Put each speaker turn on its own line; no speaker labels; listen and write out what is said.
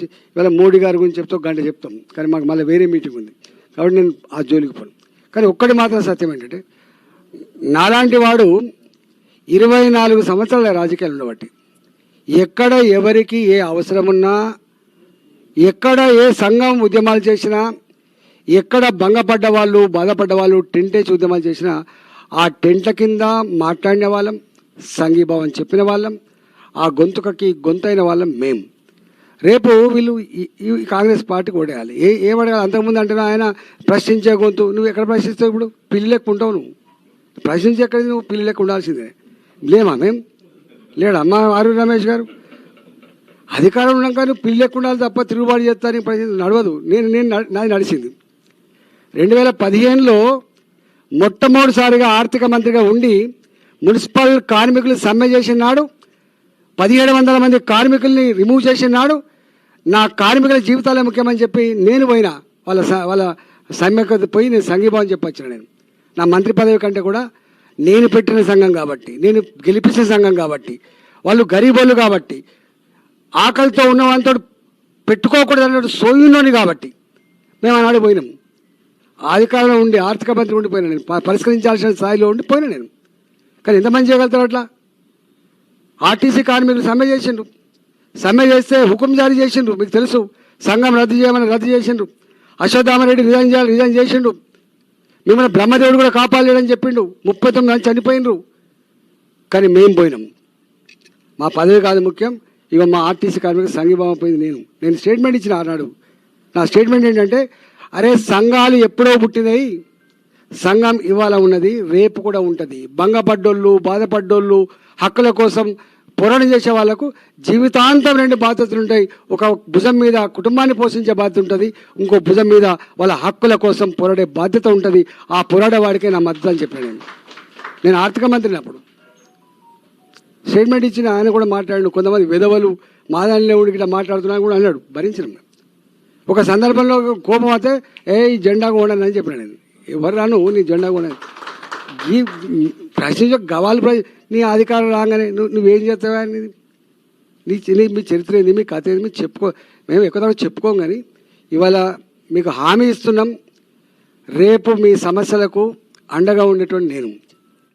ఇవాళ మోడీ గారి గురించి చెప్తే గంట చెప్తాం. కానీ మాకు మళ్ళీ వేరే మీటింగ్ ఉంది. కాబట్టి నేను ఆ జోలికి పోను. కానీ ఒక్కటి మాత్రం సత్యం ఏంటంటే నాలాంటి వాడు ఇరవై నాలుగు సంవత్సరాల రాజకీయాలు ఉండబట్టి ఎక్కడ ఎవరికి ఏ అవసరం ఉన్నా ఎక్కడ ఏ సంఘం ఉద్యమాలు చేసినా ఎక్కడ భంగపడ్డ వాళ్ళు బాధపడ్డ వాళ్ళు టెంటేజ్ ఉద్యమాలు చేసినా ఆ టెంట్ల కింద మాట్లాడిన వాళ్ళం సంఘీభావం చెప్పిన వాళ్ళం ఆ గొంతుకకి గొంతైన వాళ్ళం మేము రేపు వీళ్ళు ఈ- కాంగ్రెస్ పార్టీకి ఓడేయాలి. ఏ ఏమడగాలి? అంతకుముందు అంటే ఆయన ప్రశ్నించే గొంతు. నువ్వు ఎక్కడ ప్రశ్నిస్తావు ఇప్పుడు? పిల్లి లెక్క ఉంటావు నువ్వు. ప్రశ్నించి ఎక్కడ నువ్వు? పిల్లి లెక్క ఉండాల్సిందే. లేమా మేం? లేడు? అమ్మ ఆరు రమేష్ గారు? అధికారం ఉన్నాక నువ్వు పిల్లి లెక్క ఉండాలి తప్ప తిరుగుబాటు చేస్తారని ప్రశ్న నడవదు. నేను నేను నాది నడిచింది. రెండు వేల పదిహేనులో మొట్టమొదటిసారిగా ఆర్థిక మంత్రిగా ఉండి మున్సిపల్ కార్మికులు సమ్మె చేసిన నాడు పదిహేడు వందల మంది కార్మికుల్ని రిమూవ్ చేసిన నాడు నా కార్మికుల జీవితాలే ముఖ్యమని చెప్పి నేను పోయినా. వాళ్ళ స- వాళ్ళ సమ్మెకు పోయి నేను సంఘీభావం చెప్పొచ్చిన నేను. నా మంత్రి పదవి కంటే కూడా నేను పెట్టిన సంఘం కాబట్టి నేను గెలిపించిన సంఘం కాబట్టి వాళ్ళు గరీబోళ్ళు కాబట్టి ఆకలితో ఉన్న వాళ్ళతో పెట్టుకోకూడదు అన్నట్టు సోయంలోని కాబట్టి మేము ఆనాడు పోయినాం. అధికారంలో ఉండి ఆర్థిక మంత్రి ఉండిపోయినా నేను. పరిష్కరించాల్సిన స్థాయిలో ఉండిపోయినా నేను. కానీ ఎంతమంది చేయగలుగుతారు అట్లా? ఆర్టీసీ కార్మికులు సమ్మె చేసిండ్రు. సమ్మె చేస్తే హుకుం జారీ చేసిండ్రు. మీకు తెలుసు సంఘం రద్దు చేయమని రద్దు చేసిండ్రు. అశ్వత్థామరెడ్డి రిజైన్ చేయాలి రిజైన్ చేసిండు మిమ్మల్ని బ్రహ్మదేవుడు కూడా కాపాడలేడని చెప్పిండు. ముప్పై తొమ్మిది మంది చనిపోయినరు కానీ మేము పోయినాం. మా పదవి కాదు ముఖ్యం. ఇక మా ఆర్టీసీ కార్మికులు సంఘీభావం పోయింది నేను. నేను స్టేట్మెంట్ ఇచ్చిన ఆనాడు. నా స్టేట్మెంట్ ఏంటంటే అరే సంఘాలు ఎప్పుడో పుట్టినాయి. సంఘం ఇవాళ ఉన్నది రేపు కూడా ఉంటుంది. భంగపడ్డోళ్ళు బాధపడ్డోళ్ళు హక్కుల కోసం పోరాటం చేసే వాళ్ళకు జీవితాంతం రెండు బాధ్యతలు ఉంటాయి. ఒక భుజం మీద కుటుంబాన్ని పోషించే బాధ్యత ఉంటుంది. ఇంకో భుజం మీద వాళ్ళ హక్కుల కోసం పోరాడే బాధ్యత ఉంటుంది. ఆ పోరాడే వాడికే నా మద్దతు అని చెప్పాను నేను. నేను ఆర్థిక మంత్రిని అప్పుడు. స్టేట్మెంట్ ఇచ్చిన ఆయన కూడా మాట్లాడాడు కొంతమంది విధవలు మాదానిలో ఇట్లా మాట్లాడుతున్నా కూడా అన్నాడు. భరించిన ఒక సందర్భంలో కోపం అయితే ఏ జెండాగా జెండా కొనని అని చెప్పిన నేను. ఎవరు రాను? నీ జెండా కొనని ఈ ప్రశ్నించ గవాలు ప్ర నీ అధికారం రాగానే నువ్వు నువ్వేం చేస్తావా అనేది నీ నీ మీ చరిత్ర ఏంది మీ కథ ఏంది మీరు చెప్పుకో మేము ఎక్కువ చెప్పుకోం కానీ ఇవాళ మీకు హామీ ఇస్తున్నాం. రేపు మీ సమస్యలకు అండగా ఉండేటువంటి నేను.